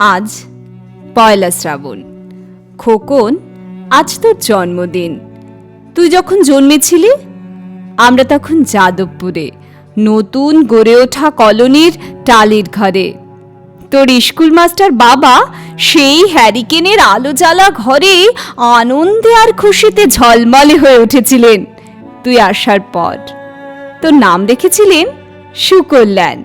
আজ পয়লা শ্রাবণ। খোকন, আজ তোর জন্মদিন। তুই যখন জন্মেছিলি, আমরা তখন যাদবপুরে, নতুন গড়ে ওঠা কলোনির টালির ঘরে। তোর স্কুল মাস্টার বাবা সেই হ্যারিকেনের আলো জ্বালা ঘরে আনন্দে আর খুশিতে ঝলমলে হয়ে উঠেছিলেন। তুই আসার পর তোর নাম রেখেছিলেন সুকল্যাণ।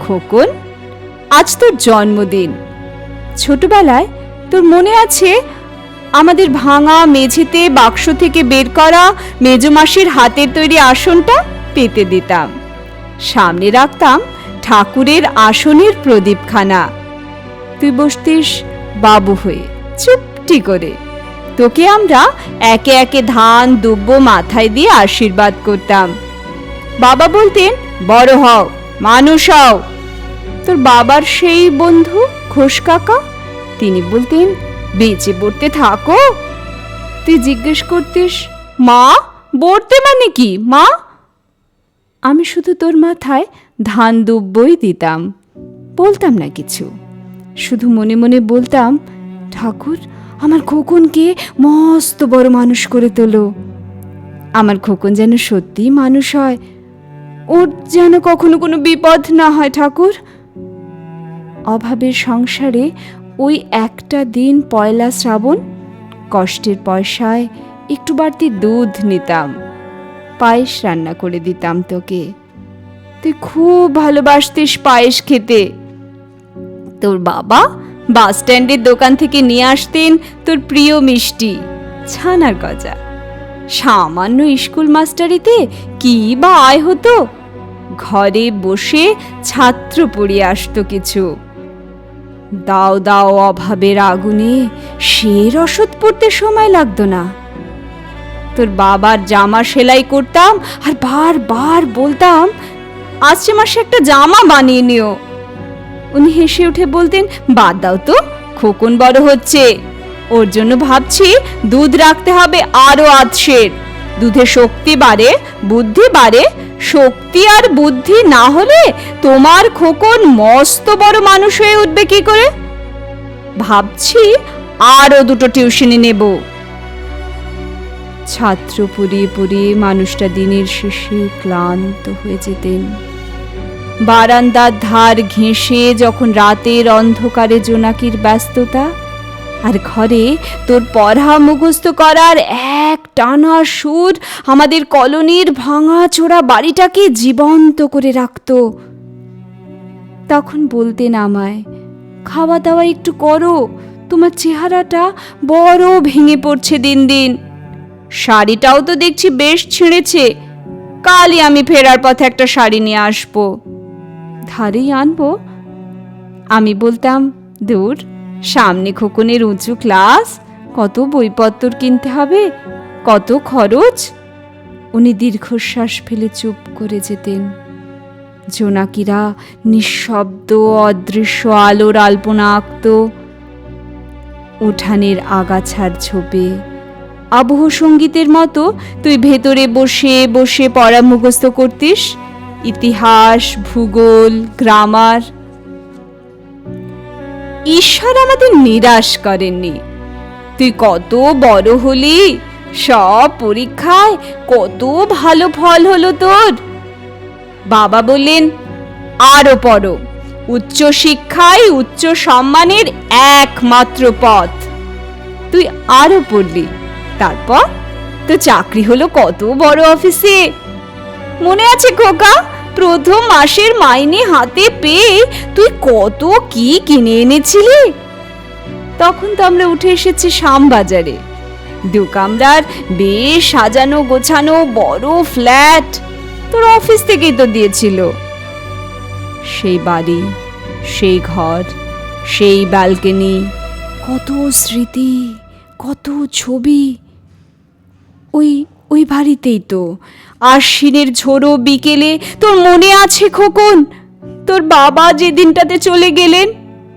খোকন, আজ তোর জন্মদিন। ছোটবেলায় তোর মনে আছে আমাদের ভাঙা মেঝেতে বাক্স থেকে বের করা মেজমাসির হাতের তৈরি আসনটা? পেতে দিতাম। সামনে রাখতাম ঠাকুরের আসনের প্রদীপখানা। তুই বসতিস বাবু হয়ে, চুপটি করে। তোকে আমরা একে একে ধান দুব্য মাথায় দিয়ে আশীর্বাদ করতাম। বাবা বলতেন, বড় হও, মানুষ হও। তোর বাবার সেই বন্ধু ঘোষ কাকা? তিনি বলতেন, বেঁচে পড়তে থাকো। তুই জিজ্ঞেস করতিস, মা বলতে মানে কি, মা? আমি শুধু তোর মাথায় ধান দুব্বই দিতাম, বলতাম না কিছু। শুধু মনে মনে বলতাম, ঠাকুর, আমার খোকনকে মস্ত বড় মানুষ করে তোলো। আমার খোকন যেন সত্যি মানুষ হয়, ওর যেন কখনো কোনো বিপদ না হয়, ঠাকুর। অভাবের সংসারে ওই একটা দিন পয়লা শ্রাবণ, কষ্টের পয়সায় একটু বাড়তি দুধ নিতাম, পায়েস রান্না করে দিতাম তোকে। তুই খুব ভালোবাসতিস পায়েস খেতে। তোর বাবা বাস স্ট্যান্ডের দোকান থেকে নিয়ে আসতেন তোর প্রিয় মিষ্টি, ছানার গজা। সামান্য স্কুল মাস্টারিতে কি বা আয় হতো? ঘরে বসে ছাত্র পড়িয়ে আসতো কিছু। দাও দাও অভাবের আগুনে সে রসদ পড়তে সময় লাগতো না। তোর বাবার জামা সেলাই করতাম আর বারবার বলতাম আসছে মাসে একটা জামা বানিয়ে নিও। উনি হেসে উঠে বলতেন, বাদ দাও তো, খোকন বড় হচ্ছে। ওর জন্য ভাবছি দুধ রাখতে হবে আরও আধশের। দুধে শক্তি বাড়ে, বুদ্ধি বাড়ে শক্তি আর বুদ্ধি না হলে তোমার খোকন মস্ত বড় মানুষ হয়ে উঠবে কি করে? ভাবছি আরও দুটো টিউশনি নেব। ছাত্র পড়িয়ে পড়িয়ে মানুষটা দিনের শেষে ক্লান্ত হয়ে যেতেন। বারান্দার ধার ঘেঁষে যখন রাতের অন্ধকারে জোনাকির ব্যস্ততা, আর ঘরে তোর পড়া মুখস্থ করার টানা সুর, আমাদের কলোনির ভাঙা চোরা বাড়িটাকে জীবন্ত করে রাখত। তখন বলতেন আমায় খাওয়া দাওয়া একটু করো, তোমার চেহারাটা বড় ভেঙে পড়ছে দিন দিন। শাড়িটাও তো দেখছি বেশ ছিঁড়েছে, কালই আমি ফেরার পথে একটা শাড়ি নিয়ে আসব। ধারেই আনব? আমি বলতাম, দূর, সামনে খোকনের উঁচু ক্লাস, কত বইপত্তর কিনতে হবে কত খরচ? উনি দীর্ঘশ্বাস ফেলে চুপ করে যেতেন। জোনাকিরা নিঃশব্দ, অদৃশ্য, আলোর আলপনা আঁকত উঠানের আগাছার ঝোপে, আবহ সঙ্গীতের মতো, তুই ভেতরে বসে বসে পড়া মুখস্থ করতিস? ইতিহাস, ভূগোল, গ্রামার? ঈশ্বর আমাদের নিরাশ করেননি। তুই কত বড় হলি? সব পরীক্ষায় কত ভালো ফল হলো তোর? বাবা বললেন, আরও পড়ো। উচ্চ শিক্ষাই উচ্চ সম্মানের একমাত্র পথ। তুই আরও পড়লি। তারপর তো চাকরি হলো কত বড় অফিসে। মনে আছে খোকা, প্রথম মাসের মাইনে হাতে পেয়ে তুই কত কি কিনে এনেছিলি? তখন তো আমরা উঠে এসেছি শ্যামবাজারে। দু কামরার বেশ সাজানো, গোছানো, বড় ফ্ল্যাট। তোর অফিস থেকেই তো দিয়েছিল। সেই বাড়ি, সেই ঘর, সেই ব্যালকনি। কত স্মৃতি, কত ছবি। ওই ওই বাড়িতেই তো। আশ্বিনের ঝোড়ো বিকেলে তোর মনে আছে খোকন? তোর বাবা যে দিনটাতে চলে গেলেন,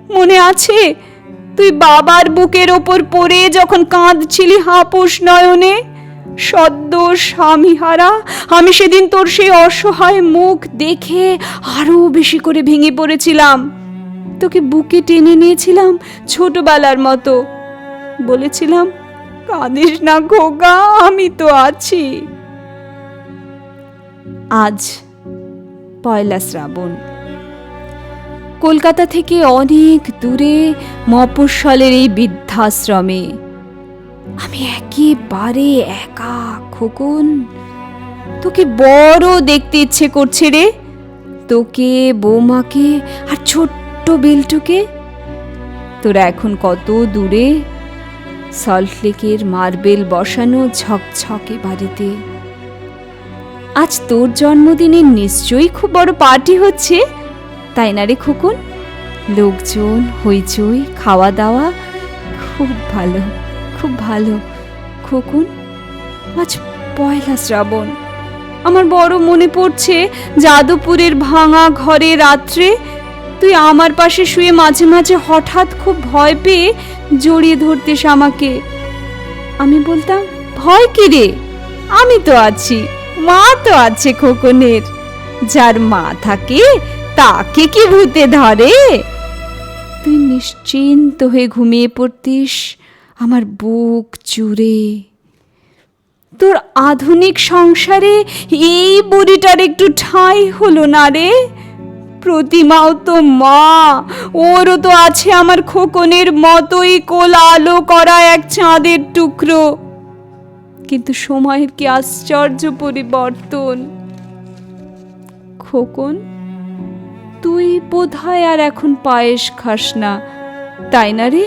মনে আছে? তুই বাবার বুকের ওপর পড়ে যখন কাঁদছিলি হাপুস নয়নে? সদ্য স্বামীহারা, আমি সেদিন তোর সেই অসহায় মুখ দেখে আরও বেশি করে ভেঙে পড়েছিলাম। তোকে বুকে টেনে নিয়েছিলাম ছোটবেলার মতো। বলেছিলাম, কাঁদিস না খোকা আমি তো আছি। আজ পয়লা শ্রাবণ। কলকাতা থেকে অনেক দূরে মফস্বলের এই বৃদ্ধাশ্রমে। আমি একেবারে একা, খোকন। তোকে বড় দেখতে ইচ্ছে করছে রে। তোকে, বৌমাকে আর ছোট্ট বিল্টুকে। তোরা এখন কত দূরে? সল্টলেকের মার্বেল বসানো ঝকঝকে বাড়িতে। আজ তোর জন্মদিনে নিশ্চয়ই খুব বড় পার্টি হচ্ছে। তাই না রে খোকন? লোকজন, হইচই খাওয়া দাওয়া খুব ভালো খুব ভালো। খোকন, আজ পয়লা শ্রাবণ। আমার বড় মনে পড়ছে যাদবপুরের ভাঙা ঘরে রাত্রে তুই আমার পাশে শুয়ে মাঝে মাঝে হঠাৎ খুব ভয় পেয়ে জড়িয়ে ধরতিস আমাকে। আমি বলতাম, ভয় কি রে? আমি তো আছি, মা তো আছে খোকনের। যার মা থাকে তাকে কি ভূতে ধরে? তুই নিশ্চিন্ত হয়ে ঘুমিয়ে পড়তিস, আমার বুক জুড়ে তোর আধুনিক সংসারে এই বুড়িটার একটু ঠাঁই হলো না রে। প্রতিমাও তো মা, ওরও তো আছে আমার খোকনের মতোই কোল আলো করা এক চাঁদের টুকরো। কিন্তু সময়ের কি আশ্চর্য পরিবর্তন। খোকন তুই বোধহয় আর এখন পায়েস খাস না, তাই না রে?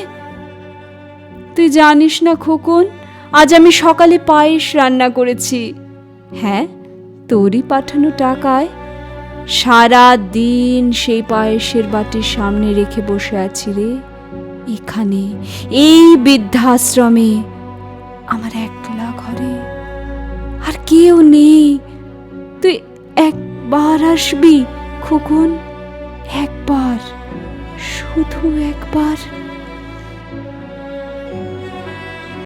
তুই জানিস না খোকন, আজ আমি সকালে পায়েস রান্না করেছি। হ্যাঁ তোরই পাঠানো টাকায় সারা দিন সেই পায়েসের বাটির সামনে রেখে বসে আছি রে। এখানে, এই বৃদ্ধাশ্রমে, আমার একলা ঘরে আর কেউ নেই। তুই একবার আসবি খোকন? একবার শুধু একবার।